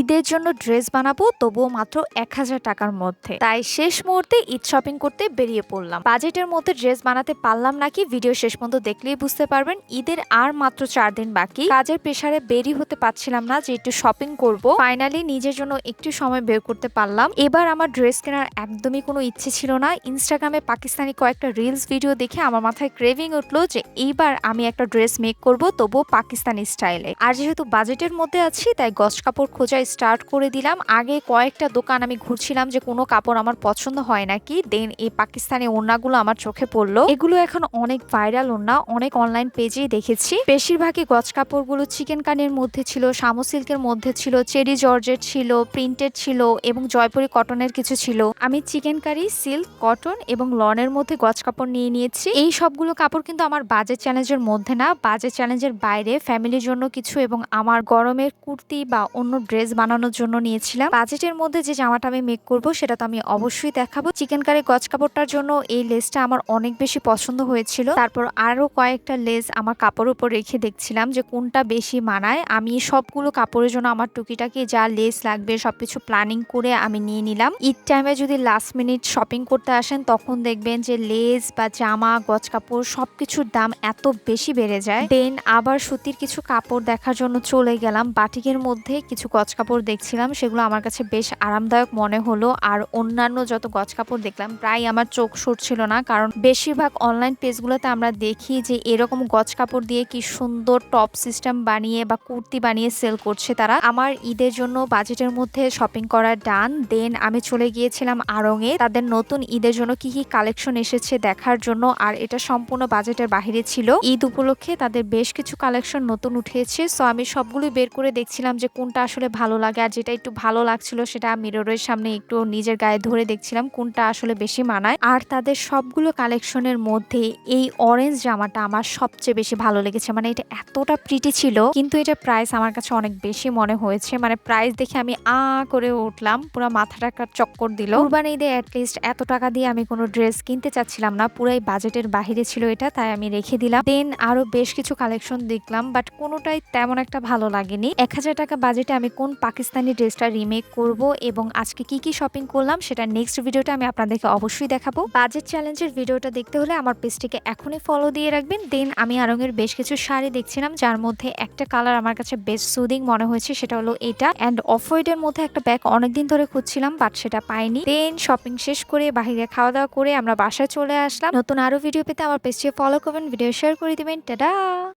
ঈদের জন্য ড্রেস বানাবো, তবুও মাত্র এক হাজার টাকার মধ্যে। তাই শেষ মুহূর্তে ঈদ শপিং করতে বেরিয়ে পড়লাম। বাজেটের মধ্যে ড্রেস বানাতে পারলাম নাকি ভিডিও শেষ পর্যন্ত দেখলেই বুঝতে পারবেন, ঈদের আর মাত্র চার দিন বাকি। কাজের প্রেসারে বেরি হতে পারছিলাম না যে একটু শপিং করব। ফাইনালি নিজের জন্য একটু সময় বের করতে পারলাম। এবার আমার ড্রেস কেনার একদমই কোনো ইচ্ছে ছিল না। ইনস্টাগ্রামে পাকিস্তানি কয়েকটা রিলস ভিডিও দেখে আমার মাথায় ক্রেভিং উঠল যে এইবার আমি একটা ড্রেস মেক করব, তবুও পাকিস্তানি স্টাইলে আর যেহেতু বাজেটের মধ্যে আছি, তাই গস কাপড় খোঁজা স্টার্ট করে দিলাম। আগে কয়েকটা দোকান আমি ঘুরছিলাম যে কোনো কাপড় আমার পছন্দ হয় নাকি। দেন এই পাকিস্তানি ওড়নাগুলো আমার চোখে পড়ল। এগুলো এখন অনেক ভাইরাল ওড়না, অনেক অনলাইন পেজেই দেখেছি। বেশিরভাগই গজ কাপড়গুলো চিকেন কানের মধ্যে ছিল শামু সিল্কের মধ্যে ছিল, চেরি জর্জেট ছিল প্রিন্টেড ছিল এবং জয়পুরি কটনের কিছু ছিল। আমি চিকেন কারি সিল্ক কটন এবং লনের মধ্যে গজ কাপড় নিয়ে নিয়েছি। এই সবগুলো কাপড় কিন্তু আমার বাজেট চ্যালেঞ্জের মধ্যে না বাজেট চ্যালেঞ্জের বাইরে ফ্যামিলির জন্য কিছু এবং আমার গরমের কুর্তি বা অন্য ড্রেস বানানোর জন্য নিয়েছিলাম। বাজেটের মধ্যে যে জামাটা আমি মেক করব, সেটা তো আমি অবশ্যই দেখাবো। চিকেন কারি গজ কাপড়টার জন্য এই লেসটা আমার অনেক বেশি পছন্দ হয়েছিল। তারপর আরও কয়েকটা লেস আমার কাপড় উপর রেখে দেখছিলাম যে কোনটা বেশি মানায়। আমি সবগুলো কাপড়ের জন্য আমার টুকিটাকি যা লেস লাগবে সবকিছু প্ল্যানিং করে আমি নিয়ে নিলাম। ঈদ টাইমে যদি লাস্ট মিনিট শপিং করতে আসেন, তখন দেখবেন যে লেস বা জামা গজ কাপড় সবকিছুর দাম এত বেশি বেড়ে যায়। দেন আবার সুতির কিছু কাপড় দেখার জন্য চলে গেলাম। বাটিকের মধ্যে কিছু গজ কাপড় দেখছিলাম, সেগুলো আমার কাছে বেশ আরামদায়ক মনে হলো। আর অন্যান্য যত গজ কাপড় দেখলাম, প্রায় আমার চোখ সরছিল না। কারণ বেশিরভাগ অনলাইন পেজগুলোতে আমরা দেখি যে, এরকম গজ কাপড় দিয়ে কি সুন্দর টপ সিস্টেম বানিয়ে বা কুর্তি বানিয়ে সেল করছে তারা। আমার ঈদের জন্য বাজেটের মধ্যে শপিং করা ডান দেন আমি চলে গিয়েছিলাম আড়ংয়ে তাদের নতুন ঈদের জন্য কি কি কালেকশন এসেছে দেখার জন্য, আর এটা সম্পূর্ণ বাজেটের বাহিরে ছিল। ঈদ উপলক্ষে তাদের বেশ কিছু কালেকশন নতুন উঠেছে। সো আমি সবগুলোই বের করে দেখছিলাম যে, কোনটা আসলে ভালো লাগে। আর যেটা একটু ভালো লাগছিল সেটা মিররের সামনে একটু নিজের গায়ে ধরে দেখছিলাম কোনটা আসলে বেশি মানায়। আর তাদের সবগুলো কালেকশনের মধ্যে এই অরেঞ্জ জামাটা আমার সবচেয়ে বেশি ভালো লেগেছে। মানে এটা এতটা প্রিটি ছিল, কিন্তু এটা প্রাইস আমার কাছে অনেক বেশি মনে হয়েছে। মানে প্রাইস দেখে আমি আ করে উঠলাম, পুরো মাথাটা চক্কর দিল। কুরবানি ঈদে অ্যাটলিস্ট এত টাকা দিয়ে আমি কোনো ড্রেস কিনতে চাচ্ছিলাম না, পুরাই বাজেটের বাহিরে ছিল এটা, তাই আমি রেখে দিলাম। দেন আরও বেশ কিছু কালেকশন দেখলাম বাট কোনোটাই তেমন একটা ভালো লাগেনি। এক হাজার টাকা বাজেটে আমি কোন পাকিস্তানি ড্রেসটা রিমেক করব এবং আজকে কি কি শপিং করলাম সেটা নেক্সট ভিডিওটা আমি আপনাদেরকে অবশ্যই দেখাবো। বাজেট চ্যালেঞ্জের ভিডিওটা দেখতে হলে আমার পেজটিকে এখনই ফলো দিয়ে রাখবেন। দেন আমি আরঙের বেশ কিছু শাড়ি দেখছিলাম, যার মধ্যে একটা কালার আমার কাছে বেস্ট সুদিং মনে হয়েছে, সেটা হলো এটা। অ্যান্ড অফ মধ্যে একটা ব্যাগ অনেকদিন ধরে খুঁজছিলাম বাট সেটা পাইনি। দেন শপিং শেষ করে বাহিরে খাওয়া দাওয়া করে আমরা বাসায় চলে আসলাম। নতুন আরও ভিডিও পেতে আমার পেজটিকে ফলো করবেন ভিডিও শেয়ার করে দিবেন। টাটা